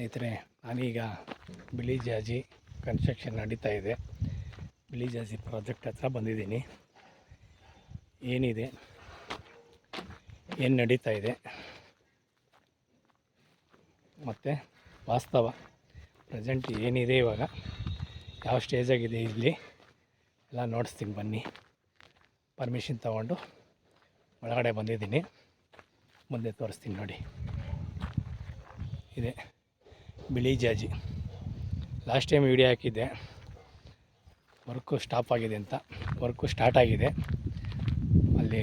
ಸ್ನೇಹಿತರೆ, ನಾನೀಗ ಬಿಳಿ ಜಾಜಿ ಕನ್ಸ್ಟ್ರಕ್ಷನ್ ನಡೀತಾ ಇದೆ. ಬಿಳಿ ಜಾಜಿ ಪ್ರಾಜೆಕ್ಟ್ ಹತ್ರ ಬಂದಿದ್ದೀನಿ. ಏನಿದೆ? ಏನು ನಡೀತಾ ಇದೆ? ಮತ್ತು ವಾಸ್ತವ. ಪ್ರೆಸೆಂಟ್ ಏನಿದೆ ಇವಾಗ? ಯಾವ ಸ್ಟೇಜಾಗಿದೆ ಇಲ್ಲಿ? ಎಲ್ಲ ನೋಡಿಸ್ತೀನಿ ಬನ್ನಿ. ಪರ್ಮಿಷನ್ ತಗೊಂಡು ಒಳಗಡೆ ಬಂದಿದ್ದೀನಿ. ಮುಂದೆ ತೋರಿಸ್ತೀನಿ ನೋಡಿ. ಇದೆ. ಬಿಳಿ ಜಾಜಿ. ಲಾಸ್ಟ್ ಟೈಮ್ ವಿಡಿಯೋ ಹಾಕಿದ್ದೆ. ವರ್ಕು ಸ್ಟಾಪ್ ಆಗಿದೆ ಅಂತ. ವರ್ಕು ಸ್ಟಾರ್ಟ್ ಆಗಿದೆ. ಅಲ್ಲಿ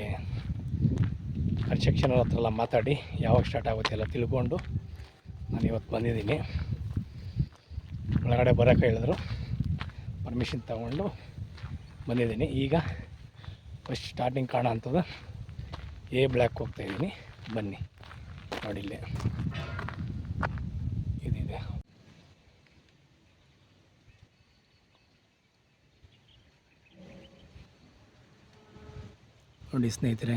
ಕನ್ಸ್ಟ್ರಕ್ಷನ್ ಹತ್ರ ಎಲ್ಲ ಮಾತಾಡಿ ಯಾವಾಗ ಸ್ಟಾರ್ಟ್ ಆಗುತ್ತೆ ಎಲ್ಲ ತಿಳ್ಕೊಂಡು ನಾನು ಇವತ್ತು ಬಂದಿದ್ದೀನಿ. ಒಳಗಡೆ ಬರೋಕ್ಕೆ ಹೇಳಿದ್ರು. ಪರ್ಮಿಷನ್ ತಗೊಂಡು ಬಂದಿದ್ದೀನಿ. ಈಗ ಫಸ್ಟ್ ಸ್ಟಾರ್ಟಿಂಗ್ ಕಾಣೋ ಅಂಥದ್ದು ಎ ಬ್ಲ್ಯಾಕ್ ಹೋಗ್ತಾಯಿದ್ದೀನಿ ಬನ್ನಿ. ನೋಡಿ ಇಲ್ಲೇ ಇದಿದೆ ನೋಡಿ ಸ್ನೇಹಿತರೆ,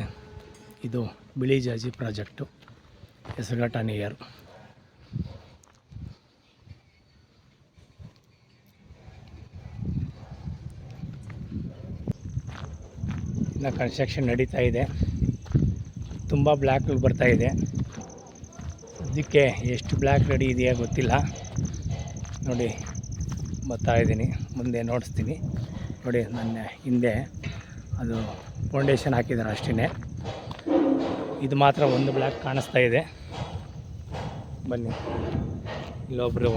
ಇದು ಬಿಳಿ ಜಾಜಿ ಪ್ರಾಜೆಕ್ಟು. ಹೆಸರುಘಟ್ಟ ನಿಯರ್ ಇನ್ನು ಕನ್ಸ್ಟ್ರಕ್ಷನ್ ನಡೀತಾ ಇದೆ. ತುಂಬ ಬ್ಲ್ಯಾಕ್ ಬರ್ತಾ ಇದೆ. ಅದಕ್ಕೆ ಎಷ್ಟು ಬ್ಲ್ಯಾಕ್ ರೆಡಿ ಇದೆಯಾ ಗೊತ್ತಿಲ್ಲ. ನೋಡಿ ಬರ್ತಾ ಇದ್ದೀನಿ. ಮುಂದೆ ನೋಡಿಸ್ತೀನಿ. ನೋಡಿ, ನನ್ನ ಹಿಂದೆ ಅದು ಫೌಂಡೇಶನ್ ಹಾಕಿದ್ದಾರೆ ಅಷ್ಟೇ ಇದು ಮಾತ್ರ ಒಂದು ಬ್ಲ್ಯಾಕ್ ಕಾಣಿಸ್ತಾ ಇದೆ. ಬನ್ನಿ. ಇಲ್ಲೊಬ್ಬರು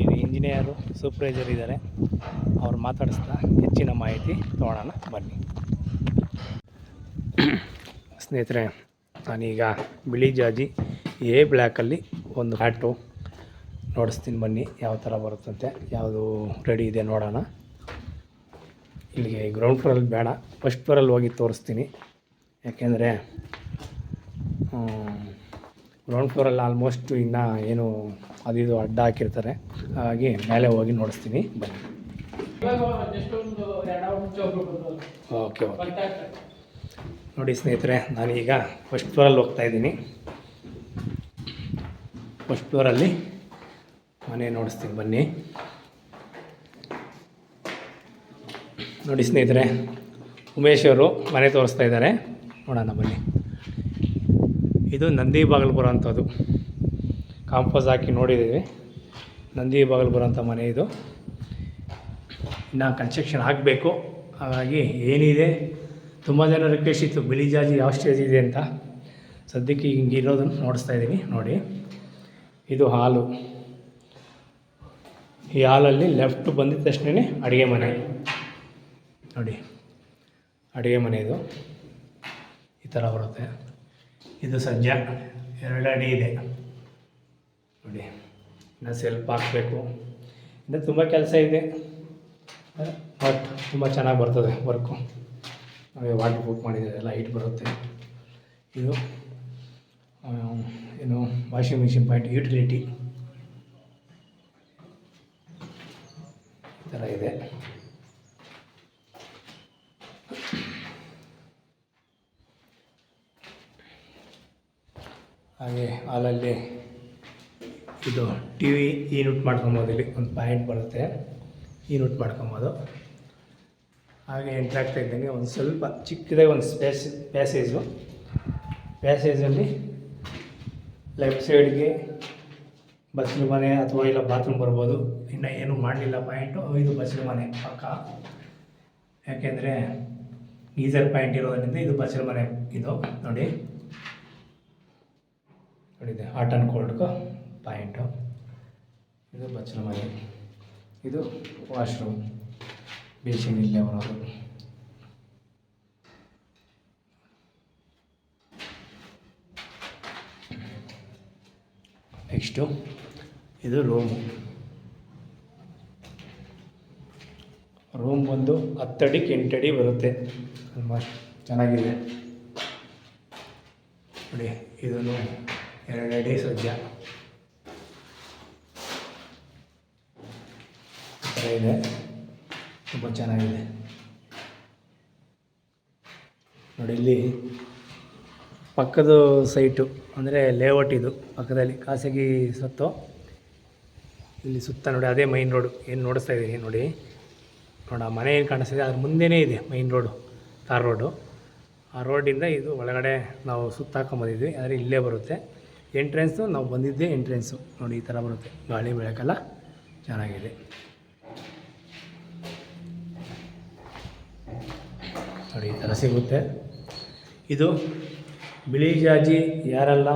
ಇಲ್ಲಿ ಇಂಜಿನಿಯರು, ಸೂಪರ್ವೈಸರ್ ಇದ್ದಾರೆ. ಅವ್ರು ಮಾತಾಡಿಸ್ತಾ ಹೆಚ್ಚಿನ ಮಾಹಿತಿ ತೊಗೊಳೋಣ ಬನ್ನಿ. ಸ್ನೇಹಿತರೆ, ನಾನೀಗ ಬಿಳಿ ಜಾಜಿ ಎ ಬ್ಲ್ಯಾಕಲ್ಲಿ ಒಂದು ಹ್ಯಾಟು ನೋಡಿಸ್ತೀನಿ ಬನ್ನಿ. ಯಾವ ಥರ ಬರುತ್ತಂತೆ, ಯಾವುದು ರೆಡಿ ಇದೆ ನೋಡೋಣ. ಇಲ್ಲಿಗೆ ಗ್ರೌಂಡ್ ಫ್ಲೋರಲ್ಲಿ ಬೇಡ. ಫಸ್ಟ್ ಫ್ಲೋರಲ್ಲಿ ಹೋಗಿ ತೋರಿಸ್ತೀನಿ. ಯಾಕೆಂದರೆ ಗ್ರೌಂಡ್ ಫ್ಲೋರಲ್ಲಿ ಆಲ್ಮೋಸ್ಟ್ ಇನ್ನು ಏನು ಅದಿದು ಅಡ್ಡ ಹಾಕಿರ್ತಾರೆ. ಹಾಗಾಗಿ ಮೇಲೆ ಹೋಗಿ ನೋಡಿಸ್ತೀನಿ. ಬನ್ನಿ. ಓಕೆ ಓಕೆ ನೋಡಿ ಸ್ನೇಹಿತರೆ, ನಾನೀಗ ಫಸ್ಟ್ ಫ್ಲೋರಲ್ಲಿ ಹೋಗ್ತಾ ಇದ್ದೀನಿ. ಫಸ್ಟ್ ಫ್ಲೋರಲ್ಲಿ ಮನೆ ನೋಡಿಸ್ತೀನಿ. ಬನ್ನಿ. ನೋಡಿ ಸ್ನೇಹಿತರೆ, ಉಮೇಶ್ ಅವರು ಮನೆ ತೋರಿಸ್ತಾ ಇದ್ದಾರೆ. ನೋಡೋಣ ಬನ್ನಿ. ಇದು ನಂದಿ ಬಾಗಿಲು ಅಂಥದ್ದು ಕಾಂಪೋಸ್ ಹಾಕಿ ನೋಡಿದ್ದೀವಿ. ನಂದಿ ಬಾಗಲ್ಪುರ ಅಂತ ಮನೆ ಇದು. ಇನ್ನು ಕನ್ಸ್ಟ್ರಕ್ಷನ್ ಆಗಬೇಕು. ಹಾಗಾಗಿ ಏನಿದೆ? ತುಂಬ ಜನ ರಿಕ್ವೆಸ್ಟ್ ಇತ್ತು. ಬಿಳಿ ಜಾಜಿ ಯಾವ ಸ್ಟೇಜ್ ಇದೆ ಅಂತ. ಸದ್ಯಕ್ಕೆ ಹಿಂಗೆ ಇರೋದನ್ನು ನೋಡಿಸ್ತಾ ಇದ್ದೀನಿ. ನೋಡಿ. ಇದು ಹಾಲು. ಈ ಹಾಲಲ್ಲಿ ಲೆಫ್ಟ್ ಬಂದಿದ ತಕ್ಷಣ ಅಡುಗೆ ಮನೆ. ನೋಡಿ, ಅಡುಗೆ ಮನೆ ಇದು. ಈ ಥರ ಬರುತ್ತೆ. ಇದು ಸಜ್ಜ ಎರಡು ಅಡಿ ಇದೆ. ನೋಡಿ, ಇನ್ನು ಸೆಲ್ಫ್ ಹಾಕಬೇಕು. ಇನ್ನು ತುಂಬ ಕೆಲಸ ಇದೆ. ಬಟ್ ತುಂಬ ಚೆನ್ನಾಗಿ ಬರ್ತದೆ ವರ್ಕು ನಾವೇ ವಾಟರ್ ಬುಕ್ ಮಾಡಿದ್ದೇವೆ, ಎಲ್ಲ ಹೈಟ್ ಬರುತ್ತೆ. ಇದು ಏನು ವಾಷಿಂಗ್ ಮಿಷಿನ್ ಪಾಯಿಂಟ್ ಯುಟಿಲಿಟಿ ಈ ಥರ ಇದೆ. ಹಾಗೆ ಹಾಲಲ್ಲಿ ಇದು ಟಿ ವಿ ಯೂನಿಟ್ ಮಾಡ್ಕೊಬೋದು, ಇಲ್ಲಿ ಒಂದು ಪಾಯಿಂಟ್ ಬರುತ್ತೆ. ಯೂನಿಟ್ ಮಾಡ್ಕೊಬೋದು. ಹಾಗೆ ಎಂಟ್ರ್ ಆಗ್ತಾ ಒಂದು ಸ್ವಲ್ಪ ಚಿಕ್ಕದಾಗಿ ಒಂದು ಸ್ಪೇಸ್ ಪ್ಯಾಸೇಜು ಪ್ಯಾಸೇಜಲ್ಲಿ ಲೆಫ್ಟ್ ಸೈಡ್ಗೆ ಬಸ್ಲು ಮನೆ ಅಥವಾ ಇಲ್ಲ ಬಾತ್ರೂಮ್ ಬರ್ಬೋದು. ಇನ್ನು ಏನೂ ಮಾಡಲಿಲ್ಲ ಪಾಯಿಂಟು ಇದು ಬಸ್ಲು ಮನೆ ಪಕ್ಕ. ಯಾಕೆಂದರೆ ಗೀಸರ್ ಪಾಯಿಂಟ್ ಇರೋದರಿಂದ ಇದು ಬಸ್ಲು ಮನೆ ಇದು. ನೋಡಿ. ನೋಡಿದೆ. ಹಾಟ್ ಆ್ಯಂಡ್ ಕೋಲ್ಡ್ಗೂ ಪಾಯಿಂಟು ಇದು ಬಚ್ಚಲ ಮನೆ ಇದು ವಾಶ್ರೂಮ್ ಬೇಸಿನ್ ಇಲ್ಲೇ ಬರೋದು. ನೆಕ್ಸ್ಟು ಇದು ರೂಮು ರೂಮ್ ಬಂದು ಹತ್ತಡಿಗೆ ಎಂಟಡಿ ಬರುತ್ತೆ. ಚೆನ್ನಾಗಿದೆ. ನೋಡಿ ಇದನ್ನು ಎರಡು ಡೇ ಥರ ಇದೆ. ತುಂಬ ಚೆನ್ನಾಗಿದೆ. ನೋಡಿ ಇಲ್ಲಿ ಪಕ್ಕದ ಸೈಟು, ಅಂದರೆ ಲೇಔಟ್ ಇದು, ಪಕ್ಕದಲ್ಲಿ ಖಾಸಗಿ ಸತ್ತು. ಇಲ್ಲಿ ಸುತ್ತ ನೋಡಿ, ಅದೇ ಮೈನ್ ರೋಡು ಏನು ನೋಡಿಸ್ತಾ ಇದ್ದೀನಿ ನೋಡಿ? ನೋಡಿ, ಆ ಮನೆ ಏನು ಕಾಣಿಸ್ತಿದೆ? ಅದ್ರ ಮುಂದೆನೇ ಇದೆ ಮೈನ್ ರೋಡು ತಾರ್ ರೋಡು ಆ ರೋಡಿಂದ ಇದು ಒಳಗಡೆ ನಾವು ಸುತ್ತಾಕೊಂಬಂದಿದ್ವಿ ಆದರೆ ಇಲ್ಲೇ ಬರುತ್ತೆ. ಎಂಟ್ರೆನ್ಸು ನಾವು ಬಂದಿದ್ದೇ ಎಂಟ್ರೆನ್ಸು ನೋಡಿ, ಈ ಥರ ಬರುತ್ತೆ. ಗಾಳಿ ಬೆಳಕಲ್ಲ, ಚೆನ್ನಾಗಿದೆ. ನೋಡಿ, ಈ ಥರ ಸಿಗುತ್ತೆ. ಇದು ಬಿಳಿ ಜಾಜಿ, ಯಾರೆಲ್ಲ?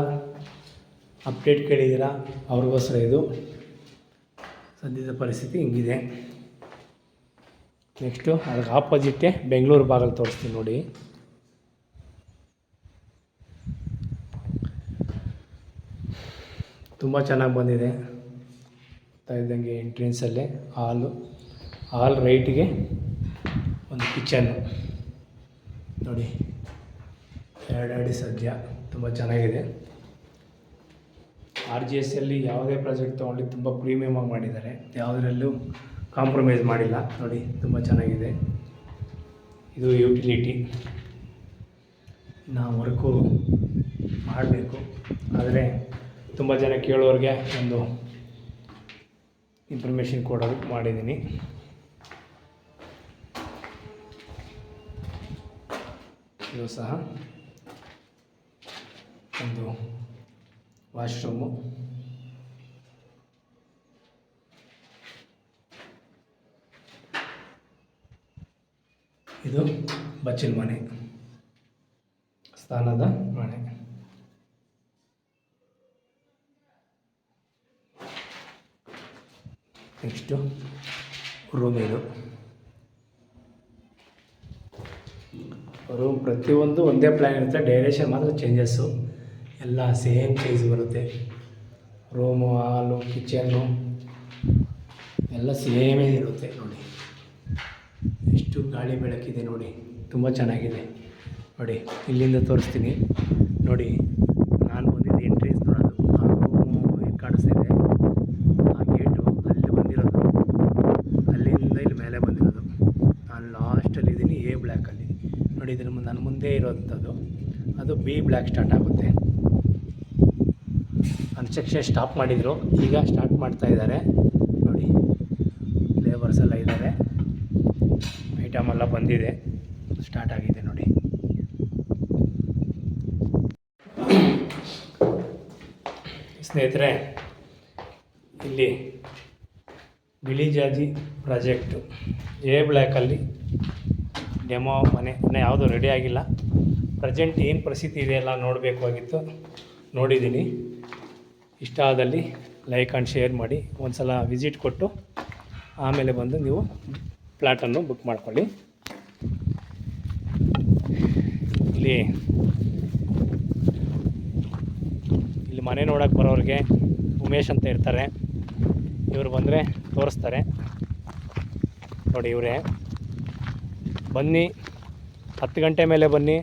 ಅಪ್ಡೇಟ್ ಕೇಳಿದ್ದೀರಾ? ಅವ್ರಿಗೋಸ್ಕರ ಇದು. ಸದ್ಯದ ಪರಿಸ್ಥಿತಿ ಹಿಂಗಿದೆ. ನೆಕ್ಸ್ಟು ಅದಕ್ಕೆ ಆಪೋಸಿಟ್ಟೆ ಬೆಂಗಳೂರು ಭಾಗಲ್ಲಿ ತೋರಿಸ್ತೀನಿ ನೋಡಿ. ತುಂಬ ಚೆನ್ನಾಗಿ ಬಂದಿದೆ ಇದ್ದಂಗೆ ಎಂಟ್ರೆನ್ಸಲ್ಲೇ ಹಾಲು ಹಾಲ್ ರೈಟಿಗೆ ಒಂದು ಕಿಚನ್ನು ನೋಡಿ ಎರಡು ಅಡಿ ಸದ್ಯ ತುಂಬ ಚೆನ್ನಾಗಿದೆ. ಆರ್ ಜಿ ಎಸ್ ಅಲ್ಲಿ ಯಾವುದೇ ಪ್ರಾಜೆಕ್ಟ್ ತೊಗೊಂಡು ತುಂಬ ಪ್ರೀಮಿಯಮ್ ಆಗಿ ಮಾಡಿದ್ದಾರೆ. ಯಾವುದರಲ್ಲೂ ಕಾಂಪ್ರಮೈಸ್ ಮಾಡಿಲ್ಲ. ನೋಡಿ, ತುಂಬ ಚೆನ್ನಾಗಿದೆ. ಇದು ಯುಟಿಲಿಟಿ ನಾವು ವರ್ಕು ಮಾಡಬೇಕು. ಆದರೆ ತುಂಬ ಜನ ಕೇಳೋರಿಗೆ ಒಂದು ಇನ್ಫಾರ್ಮೇಷನ್ ಕೊಡೋದು ಮಾಡಿದ್ದೀನಿ. ಇದು ಸಹ ಒಂದು ವಾಶ್ರೂಮು. ಇದು ಬಚ್ಚಿಲ್ ಮನೆ. ಸ್ಥಾನದ ಮನೆ. ನೆಕ್ಸ್ಟು ರೂಮಿದು ರೂಮ್ ಪ್ರತಿಯೊಂದು ಒಂದೇ ಪ್ಲ್ಯಾನ್ ಇರುತ್ತೆ, ಡೈರೆಕ್ಷನ್ ಮಾತ್ರ ಚೇಂಜಸ್ಸು ಎಲ್ಲ ಸೇಮ್ ಸೈಜ್ ಬರುತ್ತೆ. ರೂಮು, ಹಾಲು, ಕಿಚನ್ನು, ಎಲ್ಲ ಸೇಮೇ ಇರುತ್ತೆ ನೋಡಿ. ಎಷ್ಟು ಗಾಳಿ ಬೆಳಕಿದೆ ನೋಡಿ. ತುಂಬ ಚೆನ್ನಾಗಿದೆ. ನೋಡಿ, ಇಲ್ಲಿಂದ ತೋರಿಸ್ತೀನಿ. ನೋಡಿ ನಾನು ಬಂದಿದ್ದು ಎಂಟ್ರೆನ್ಸ್ ನೋಡೋದು ಆ ರೂಮು ಏನು ಕಾಣಿಸ್ತಾ ಇದೆ ಆ ಗೇಟು ಅಲ್ಲಿ ಬಂದಿರೋದು ಅಲ್ಲಿಂದ ಇಲ್ಲಿ ಮೇಲೆ ಬಂದಿರೋದು ನಾನು ಲಾಸ್ಟಲ್ಲಿ ಇದ್ದೀನಿ ಎ ಬ್ಲ್ಯಾಕಲ್ಲಿ ನೋಡಿ ಇದ್ರ ನನ್ನ ಮುಂದೆ ಇರೋವಂಥದ್ದು, ಅದು ಬಿ ಬ್ಲ್ಯಾಕ್ ಸ್ಟಾರ್ಟ್ ಆಗುತ್ತೆ. ಕನ್ಸ್ಟ್ರಕ್ಷನ್ ಸ್ಟಾಪ್ ಮಾಡಿದರು, ಈಗ ಸ್ಟಾರ್ಟ್ ಮಾಡ್ತಾ ಇದ್ದಾರೆ. ನೋಡಿ, ಲೇಬರ್ಸ್ ಎಲ್ಲ ಇದ್ದಾರೆ. ಐಟಮ್ ಎಲ್ಲ ಬಂದಿದೆ. ಸ್ಟಾರ್ಟ್ ಆಗಿದೆ ನೋಡಿ. ಸ್ನೇಹಿತರೆ, ಇಲ್ಲಿ ಬಿಳಿ ಜಾಜಿ ಪ್ರಾಜೆಕ್ಟು ಎ ಬ್ಲ್ಯಾಕಲ್ಲಿ ಡೆಮೋ ಮನೆ ಇನ್ನೂ ಯಾವುದೂ ರೆಡಿ ಆಗಿಲ್ಲ. ಪ್ರೆಸೆಂಟ್ ಏನು ಪರಿಸ್ಥಿತಿ ಇದೆ ಎಲ್ಲ ನೋಡಬೇಕಾಗಿತ್ತು ನೋಡಿದ್ದೀನಿ. ಇಷ್ಟ ಆದಲ್ಲಿ ಲೈಕ್ ಆ್ಯಂಡ್ ಶೇರ್ ಮಾಡಿ ಒಂದು ಸಲ ವಿಸಿಟ್ ಕೊಟ್ಟು ಆಮೇಲೆ ಬಂದು ನೀವು ಫ್ಲ್ಯಾಟನ್ನು ಬುಕ್ ಮಾಡ್ಕೊಳ್ಳಿ. ಇಲ್ಲಿ ಇಲ್ಲಿ ಮನೆ ನೋಡೋಕ್ಕೆ ಬರೋರಿಗೆ ಉಮೇಶ್ ಅಂತ ಇರ್ತಾರೆ. ಇವರು ಬಂದರೆ ತೋರಿಸ್ತಾರೆ. ನೋಡಿ ಇವರೇ. ಬನ್ನಿ. ಹತ್ತು ಗಂಟೆ ಮೇಲೆ ಬನ್ನಿ.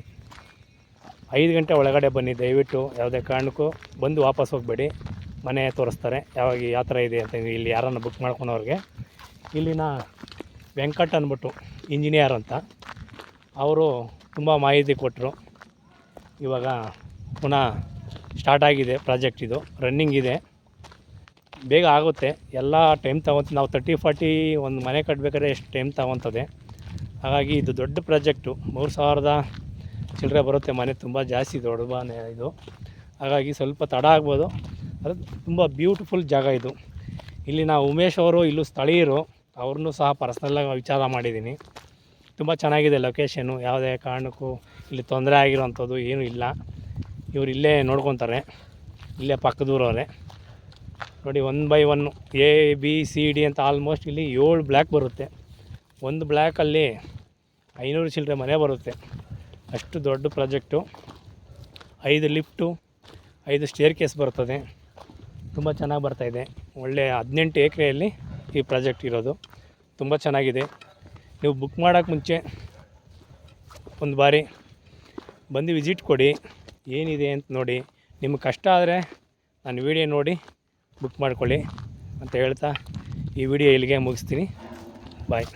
ಐದು ಗಂಟೆ ಒಳಗಡೆ ಬನ್ನಿ, ದಯವಿಟ್ಟು ಯಾವುದೇ ಕಾರಣಕ್ಕೂ. ಬಂದು ವಾಪಸ್ ಹೋಗಬೇಡಿ. ಮನೆ ತೋರಿಸ್ತಾರೆ. ಯಾವಾಗ ಯಾವ ಥರ ಇದೆ ಅಂತ ಇಲ್ಲಿ ಯಾರನ್ನು ಬುಕ್ ಮಾಡ್ಕೊಳೋರಿಗೆ ಇಲ್ಲಿನ ವೆಂಕಟ್ ಅಂದ್ಬಿಟ್ಟು ಇಂಜಿನಿಯರ್ ಅಂತ. ಅವರು ತುಂಬ ಮಾಹಿತಿ ಕೊಟ್ಟರು ಇವಾಗ ಪುನಃ ಸ್ಟಾರ್ಟ್ ಆಗಿದೆ ಪ್ರಾಜೆಕ್ಟ್ ಇದು. ರನ್ನಿಂಗ್ ಇದೆ. ಬೇಗ ಆಗುತ್ತೆ. ಎಲ್ಲ ಟೈಮ್ ತಗೊತ ನಾವು ತರ್ಟಿ ಫಾರ್ಟಿ ಒಂದು ಮನೆ ಕಟ್ಟಬೇಕಾದ್ರೆ ಎಷ್ಟು ಟೈಮ್ ತಗೊತದೆ. ಹಾಗಾಗಿ ಇದು ದೊಡ್ಡ ಪ್ರಾಜೆಕ್ಟು. ಮೂರು ಸಾವಿರದ ಚಿಲ್ಲರೆ ಬರುತ್ತೆ ಮನೆ, ತುಂಬ ಜಾಸ್ತಿ ದೊಡ್ಡ ಮನೆ ಇದು. ಹಾಗಾಗಿ ಸ್ವಲ್ಪ ತಡ ಆಗ್ಬೋದು. ಅದು ತುಂಬ ಬ್ಯೂಟಿಫುಲ್ ಜಾಗ ಇದು. ಇಲ್ಲಿ ನಾವು ಉಮೇಶ್ ಅವರು, ಇಲ್ಲೂ ಸ್ಥಳೀಯರು, ಅವ್ರನ್ನೂ ಸಹ ಪರ್ಸ್ನಲ್ಲಾಗಿ ವಿಚಾರ ಮಾಡಿದ್ದೀನಿ ತುಂಬ ಚೆನ್ನಾಗಿದೆ ಲೊಕೇಶನು ಯಾವುದೇ ಕಾರಣಕ್ಕೂ ಇಲ್ಲಿ ತೊಂದರೆ ಆಗಿರೋವಂಥದ್ದು ಏನೂ ಇಲ್ಲ. ಇವರು ಇಲ್ಲೇ ನೋಡ್ಕೊತಾರೆ. ಇಲ್ಲೇ ಪಕ್ಕದೂರವರೇ. ನೋಡಿ one by one A B C D ಅಂತ ಆಲ್ಮೋಸ್ಟ್ ಇಲ್ಲಿ ಏಳು ಬ್ಲ್ಯಾಕ್ ಬರುತ್ತೆ. ಒಂದು ಬ್ಲ್ಯಾಕಲ್ಲಿ ಐನೂರು ಚಿಲ್ಲರೆ ಮನೆ ಬರುತ್ತೆ. ಅಷ್ಟು ದೊಡ್ಡ ಪ್ರಾಜೆಕ್ಟು. ಐದು ಲಿಫ್ಟು, ಐದು ಸ್ಟೇರ್ ಕೇಸ್ ಬರ್ತದೆ. ತುಂಬ ಚೆನ್ನಾಗಿ ಬರ್ತಾಯಿದೆ ಒಳ್ಳೆಯ ಹದಿನೆಂಟು ಎಕರೆಯಲ್ಲಿ ಈ ಪ್ರಾಜೆಕ್ಟ್ ಇರೋದು. ತುಂಬ ಚೆನ್ನಾಗಿದೆ. ನೀವು ಬುಕ್ ಮಾಡೋಕ್ಕೆ ಮುಂಚೆ ಒಂದು ಬಾರಿ ಬಂದು ವಿಸಿಟ್ ಕೊಡಿ. ಏನಿದೆ ಅಂತ ನೋಡಿ. ನಿಮ್ಗೆ ಕಷ್ಟ ಆದರೆ ನಾನು ವಿಡಿಯೋ ನೋಡಿ ಬುಕ್ ಮಾಡ್ಕೊಳ್ಳಿ ಅಂತ ಹೇಳ್ತಾ ಈ ವಿಡಿಯೋ ಇಲ್ಲಿಗೆ ಮುಗಿಸ್ತೀನಿ. ಬಾಯ್.